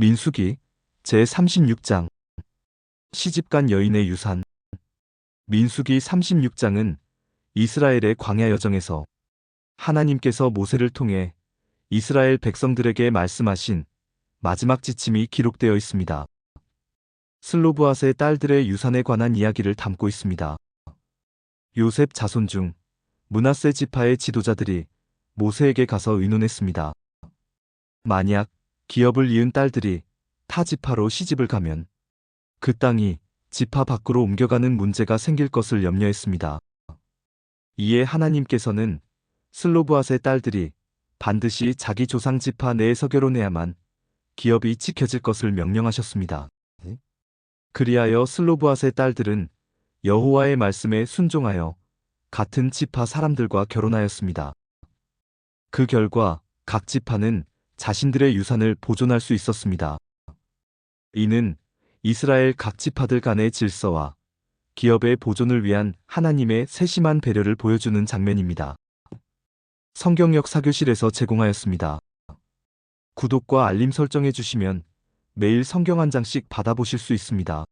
민수기 제36장 시집간 여인의 유산 민수기 36장은 이스라엘의 광야 여정에서 하나님께서 모세를 통해 이스라엘 백성들에게 말씀하신 마지막 지침이 기록되어 있습니다. 슬로브앗의 딸들의 유산에 관한 이야기를 담고 있습니다. 요셉 자손 중 문하세 지파의 지도자들이 모세에게 가서 의논했습니다. 만약 기업을 이은 딸들이 타 지파로 시집을 가면 그 땅이 지파 밖으로 옮겨가는 문제가 생길 것을 염려했습니다. 이에 하나님께서는 슬로브앗의 딸들이 반드시 자기 조상 지파 내에서 결혼해야만 기업이 지켜질 것을 명령하셨습니다. 그리하여 슬로브앗의 딸들은 여호와의 말씀에 순종하여 같은 지파 사람들과 결혼하였습니다. 그 결과 각 지파는 자신들의 유산을 보존할 수 있었습니다. 이는 이스라엘 각 지파들 간의 질서와 기업의 보존을 위한 하나님의 세심한 배려를 보여주는 장면입니다. 성경역 사교실에서 제공하였습니다. 구독과 알림 설정해 주시면 매일 성경 한 장씩 받아보실 수 있습니다.